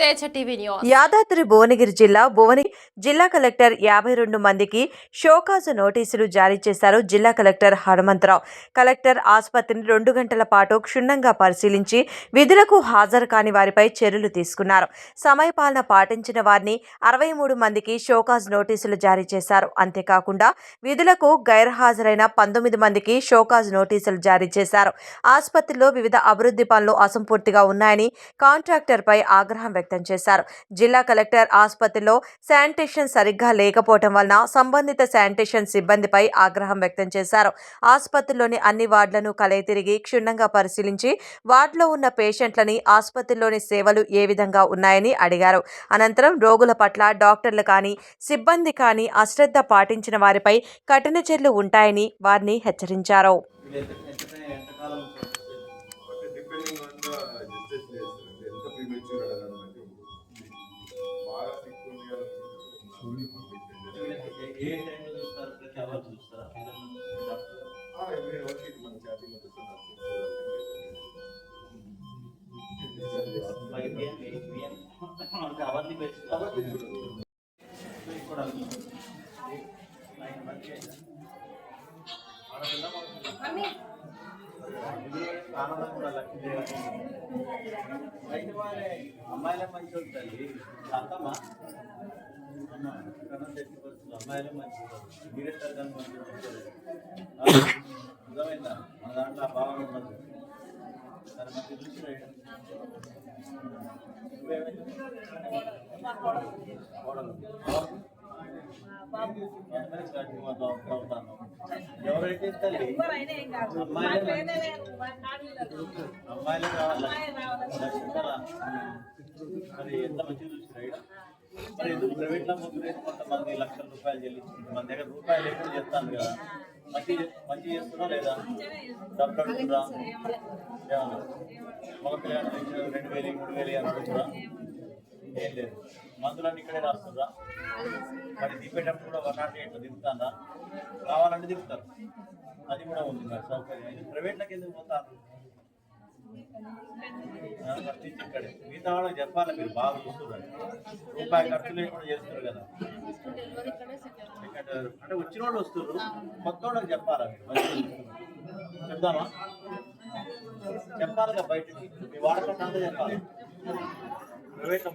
Teja TV news. Yadadri Bhuvanagiri జిల్లా భువని జిల్లా కలెక్టర్ యాభై రెండు మందికి షోకాజు నోటీసులు జారీ చేశారు జిల్లా కలెక్టర్ హనుమంతరావు. కలెక్టర్ ఆసుపత్రిని రెండు గంటల పాటు క్షుణ్ణంగా పరిశీలించి విధులకు హాజరు కాని వారిపై చర్యలు తీసుకున్నారు. సమయపాలన పాటించిన వారిని అరవై మూడు మందికి షోకాజ్ నోటీసులు జారీ చేశారు. అంతేకాకుండా విధులకు గైర్హాజరైన పంతొమ్మిది మందికి షోకాజ్ నోటీసులు జారీ చేశారు. ఆసుపత్రిలో వివిధ అభివృద్ధి పనులు అసంపూర్తిగా ఉన్నాయని కాంట్రాక్టర్పై ఆగ్రహం వ్యక్తం చేశారు. జిల్లా కలెక్టర్ ఆసుపత్రిలో శానిటేషన్ సరిగ్గా లేకపోవటం వలన సంబంధిత శానిటేషన్ సిబ్బందిపై ఆగ్రహం వ్యక్తం చేశారు. ఆసుపత్రిలోని అన్ని వార్డులను కలయి తిరిగి క్షుణ్ణంగా పరిశీలించి వార్డులో ఉన్న పేషెంట్లని ఆసుపత్రిలోని సేవలు ఏ విధంగా ఉన్నాయని అడిగారు. అనంతరం రోగుల పట్ల డాక్టర్లు కానీ సిబ్బంది కానీ అశ్రద్ధ పాటించిన వారిపై కఠిన చర్యలు ఉంటాయని వారిని హెచ్చరించారు. చూస్తారా ఎవ్రీ ఓకే మన చాటింగ్ అవన్నీ పెంచుతారు కూడా ఆనందం కూడా లక్ష్మీ అయితే వాళ్ళే అమ్మాయిలే మంచి ఉంటుంది అర్థమా అమ్మాయిల మంచి మీరే తరగని మంచి మన దాంట్లో భావన ఉన్నది సరే మంచి చూసి ఎవరైతే తల్లి అమ్మాయిలే కావాలి. మరి ఎంత చూసిరా ఈడ? మరి ఎందుకు ప్రైవేట్లో ముగ్గురు కొంతమంది లక్షల రూపాయలు చెల్లించుకుంటారు? మన దగ్గర రూపాయలు లేకుండా చేస్తాను కదా. మంచి మంచి చేస్తున్నా. లేదా డబ్బులు అడుగుతురా ఏమన్నా? మగ పిల్లలు రెండు వేలు మూడు వేలు అని ఏం లేదు. మందులన్నీ ఇక్కడే రాస్తుందా మరి దింపేటప్పుడు కూడా వన్ నాట్ ఎయిట్ దింపుతారా కావాలంటే దింపుతారు అది కూడా ఉంది మరి సౌకర్యం. ఇది ప్రైవేట్లకు ఎందుకు పోతారు? ఫస్ట్ నుంచి ఇక్కడే. మిగతా వాళ్ళకి చెప్పాలి మీరు బాగా చూస్తున్నారు. రూపాయి ఖర్చు లేకుండా చేస్తున్నారు కదా. ఇక్కడ అంటే వచ్చిన వాళ్ళు వస్తున్నారు. కొత్త వాళ్ళకి చెప్పాలా మీరు? చెప్దామా? చెప్పాలి కదా బయటకి. మీ వాడకుండా చెప్పాలి. Rebeca